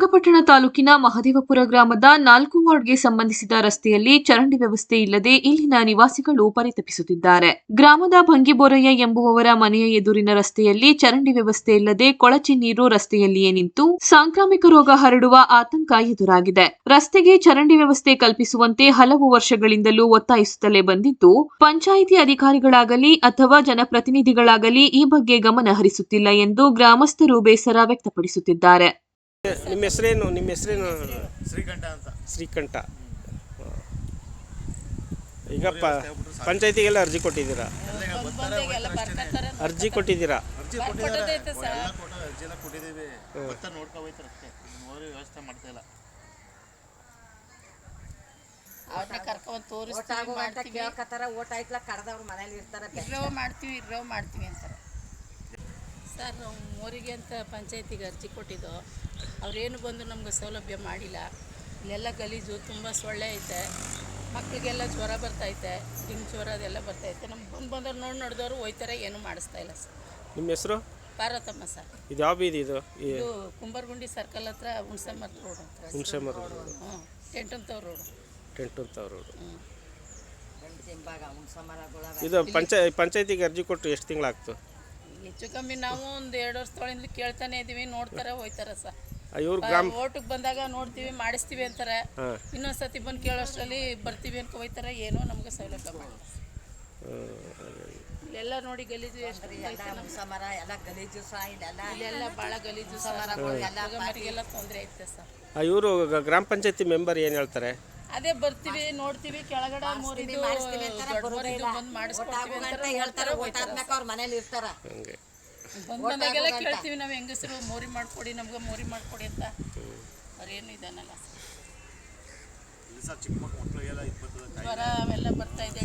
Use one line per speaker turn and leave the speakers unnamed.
ಶ್ರೀರಂಗಪಟ್ಟಣ ತಾಲೂಕಿನ ಮಹದೇವಪುರ ಗ್ರಾಮದ ನಾಲ್ಕು ವಾರ್ಡ್ಗೆ ಸಂಬಂಧಿಸಿದ ರಸ್ತೆಯಲ್ಲಿ ಚರಂಡಿ ವ್ಯವಸ್ಥೆ ಇಲ್ಲದೆ ಇಲ್ಲಿನ ನಿವಾಸಿಗಳು ಪರಿತಪಿಸುತ್ತಿದ್ದಾರೆ. ಗ್ರಾಮದ ಭಂಗಿಬೋರಯ್ಯ ಎಂಬುವವರ ಮನೆಯ ಎದುರಿನ ರಸ್ತೆಯಲ್ಲಿ ಚರಂಡಿ ವ್ಯವಸ್ಥೆ ಇಲ್ಲದೆ ಕೊಳಚೆ ನೀರು ರಸ್ತೆಯಲ್ಲಿಯೇ ನಿಂತು ಸಾಂಕ್ರಾಮಿಕ ರೋಗ ಹರಡುವ ಆತಂಕ ಎದುರಾಗಿದೆ. ರಸ್ತೆಗೆ ಚರಂಡಿ ವ್ಯವಸ್ಥೆ ಕಲ್ಪಿಸುವಂತೆ ಹಲವು ವರ್ಷಗಳಿಂದಲೂ ಒತ್ತಾಯಿಸುತ್ತಲೇ ಬಂದಿದ್ದು, ಪಂಚಾಯಿತಿ ಅಧಿಕಾರಿಗಳಾಗಲಿ ಅಥವಾ ಜನಪ್ರತಿನಿಧಿಗಳಾಗಲಿ ಈ ಬಗ್ಗೆ ಗಮನ ಹರಿಸುತ್ತಿಲ್ಲ ಎಂದು ಗ್ರಾಮಸ್ಥರು ಬೇಸರ ವ್ಯಕ್ತಪಡಿಸುತ್ತಿದ್ದಾರೆ.
ನಿಮ್ಮ ಹೆಸರೇನು? ನಿಮ್ಮ ಹೆಸರೇನು?
ಶ್ರೀಕಂಠ ಅಂತ.
ಶ್ರೀಕಂಠ. ಈಗ ಪ ಪಂಚಾಯತಿಗೆಲ್ಲ ಅರ್ಜಿ ಕೊಟ್ಟಿದ್ದೀರಾ? ಅರ್ಜಿ ಕೊಟ್ಟಿದ್ದೀರಾ?
ತೋರಿಸ್ತೀವಿ ಮಾಡ್ತೀವಿ.
ಕೇಳ್ಕತ್ತಾರ. ಓಟ್ ಆಯ್ತಲ್ಲ ಕಡ್ದವ್ರ ಮನೇಲಿ ಇರ್ತಾರ
ಇರೋ ಮಾಡ್ತೀವಿ ಅಂತಾರೆ. ಸರ್ ನಾವು ಮೋರಿಗೆ ಅಂತ ಪಂಚಾಯತಿಗೆ ಅರ್ಜಿ ಕೊಟ್ಟಿದ್ದು. ಅವರೇನು ಬಂದು ನಮ್ಗೆ ಸೌಲಭ್ಯ ಮಾಡಿಲ್ಲ. ಇಲ್ಲೆಲ್ಲ ಗಲೀಜು ತುಂಬ ಸೊಳ್ಳೆ ಐತೆ. ಮಕ್ಕಳಿಗೆಲ್ಲ ಜ್ವರ ಬರ್ತೈತೆ ಡಿಂಗ್ ಜ್ವರ ಅದೆಲ್ಲ ಬರ್ತೈತೆ ನಮ್ಗೆ ಬಂದು ಬಂದವ್ರು ನೋಡಿ ನೋಡಿದವರು ಹೋಯ್ತಾರೆ ಏನೂ ಮಾಡಿಸ್ತಾ ಇಲ್ಲ ಸರ್.
ನಿಮ್ಮ ಹೆಸರು?
ಪಾರ್ವತಮ್ಮ ಸರ್.
ಇದು ಯಾವ ಬೀದಿ ಇದು?
ಇದು ಕುಂಬರ್ಗುಂಡಿ ಸರ್ಕಲ್ ಹತ್ರ ಹುಣ್ಸಮ್ಮರ್ ರೋಡ್ ಹತ್ರ
ಹುಣಸೆ ರೋಡ್. ರೋಡು.
ಹ್ಞೂ ಟೆಂಟಂತವ್ರ ರೋಡು.
ಟೆಂಟ್ ಅಂತ ರೋಡು ಇದು ಪಂಚಾಯ ಪಂಚಾಯತಿಗೆ ಅರ್ಜಿ ಕೊಟ್ಟು ಎಷ್ಟು ತಿಂಗಳಾಗ್ತು?
ಹೆಚ್ಚು ಕಮ್ಮಿ ನಾವು ಒಂದು ಎರಡು ವರ್ಷದೊಳಗಿಂದ ಕೇಳ್ತಾನೆ ಇದೀವಿ ನೋಡ್ತಾರೆ ಹೋಯ್ತಾರೆ ಸರ್.
ಇವ್ರು ಗ್ರಾಮ
ಓಟಿಗೆ ಬಂದಾಗ ನೋಡ್ತೀವಿ ಮಾಡಿಸ್ತೀವಿ ಅಂತಾರೆ.
ಇನ್ನೊಂದ್ಸತಿ
ಇನ್ನೊಂದು ಸತಿ ಬಂದು ಕೇಳೋಷ್ಟರಲ್ಲಿ ಬರ್ತೀವಿ ಅಂತ ಹೋಯ್ತಾರೆ ಏನೋ ನಮ್ಗೆ ಸೌಲಭ್ಯ ಎಲ್ಲ ಇಲ್ಲೆಲ್ಲ ನೋಡಿ ಗಲೀಜು ಎಷ್ಟು ಸಮರ ನಮ್ಮ
ಹುಣ್ಸ ಮರ ಎಲ್ಲ ಗಲೀಜು ಸಹ ಇಲ್ಲೆಲ್ಲ
ಇಲ್ಲೆಲ್ಲ ಭಾಳ ಗಲೀಜು ಎಲ್ಲ ತೊಂದರೆ ಐತೆ ಸರ್.
ಇವರು ಗ್ರಾಮ ಪಂಚಾಯತಿ ಮೆಂಬರ್ ಏನು ಹೇಳ್ತಾರೆ?
ಅದೇ ಬರ್ತೀವಿ ನೋಡ್ತೀವಿ ಕೆಳಗಡೆ ಮೂರಿದು ಬಂದು ಮಾಡಿಸ್ಕೊಡ್ತೀವಿ
ಅಂತ ಹೇಳ್ತಾರೆ ಅವ್ರ ಮನೇಲಿ ಇರ್ತಾರ.
ಹಂಗೆ.
ಬಂದಾಗೆಲ್ಲ ಕೇಳ್ತೀವಿ ನಾವು ಹೆಂಗಸರು ಮೋರಿ ಮಾಡ್ಕೊಡಿ ನಮ್ಗೆ ಮೋರಿ ಮಾಡ್ಕೊಡಿ ಅಂತ. ಅವ್ರೇನು
ಸಹ ಚಿಕ್ಕ ಮಕ್ಕಳಿಗೆಲ್ಲ
ಜ್ವರ ಅವೆಲ್ಲ ಬರ್ತಾ ಇದೆ